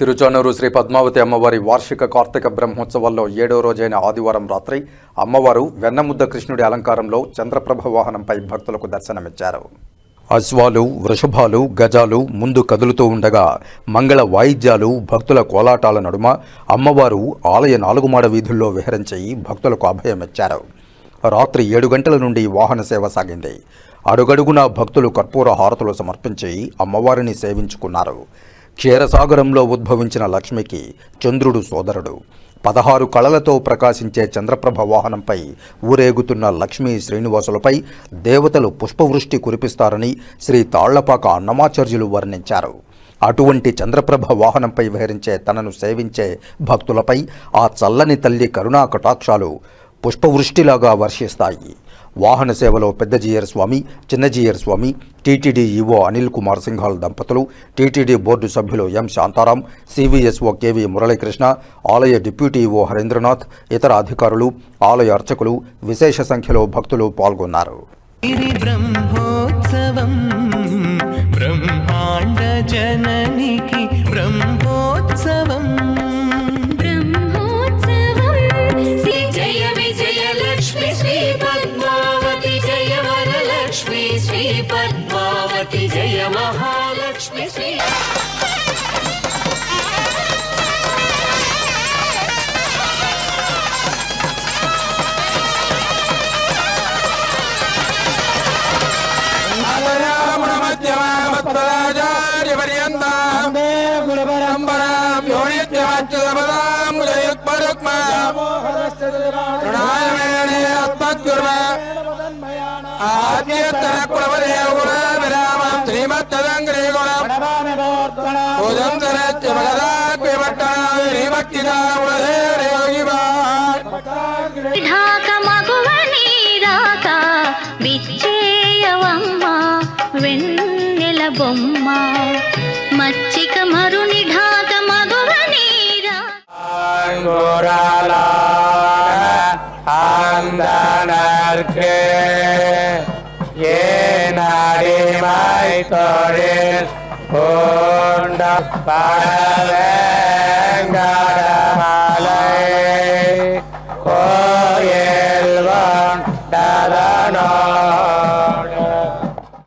తిరుచానూరు శ్రీ పద్మావతి అమ్మవారి వార్షిక కార్తీక బ్రహ్మోత్సవాల్లో ఏడో రోజైన ఆదివారం రాత్రి అమ్మవారు వెన్నముద్ద కృష్ణుడి అలంకారంలో చంద్రప్రభ వాహనంపై భక్తులకు దర్శనమిచ్చారు. అశ్వాలు వృషభాలు గజాలు ముందు కదులుతూ ఉండగా మంగళ వాయిద్యాలు భక్తుల కోలాటాల నడుమ అమ్మవారు ఆలయ నాలుగుమాడ వీధుల్లో విహరించి భక్తులకు అభయమిచ్చారు. రాత్రి ఏడు గంటల నుండి వాహన సేవ సాగింది. అడుగడుగునా భక్తులు కర్పూర హారతులు సమర్పించి అమ్మవారిని సేవించుకున్నారు. క్షీరసాగరంలో ఉద్భవించిన లక్ష్మికి చంద్రుడు సోదరుడు. పదహారు కళలతో ప్రకాశించే చంద్రప్రభ వాహనంపై ఊరేగుతున్న లక్ష్మీ శ్రీనివాసులపై దేవతలు పుష్పవృష్టి కురిపిస్తారని శ్రీ తాళ్ళపాక అన్నమాచార్యులు వర్ణించారు. అటువంటి చంద్రప్రభ వాహనంపై విహరించే తనను సేవించే భక్తులపై ఆ చల్లని తల్లి కరుణా కటాక్షాలు పుష్పవృష్టిలాగా వర్షిస్తాయి. వాహన సేవలో పెద్ద జీయర్ స్వామి చిన్న జీయర్ స్వామి టీటీడీ ఈవో అనిల్ కుమార్ సింఘాల్ దంపతులు టీటీడీ బోర్డు సభ్యులు M Shantaram CVSO KV Muralikrishna ఆలయ డిప్యూటీ ఈవో హరీంద్రనాథ్ ఇతర అధికారులు ఆలయ అర్చకులు విశేష సంఖ్యలో భక్తులు పాల్గొన్నారు. పద్మావతి జయ మహాలక్ష్మి శ్రీ. ఢాక మగువ నీరాక విచ్చేయవమ్మ వెన్నెల బొమ్మ. మచ్చిక మరుని வந்தானர்க்கு ஏன் அடிமை தொழில் பூண்ட படவே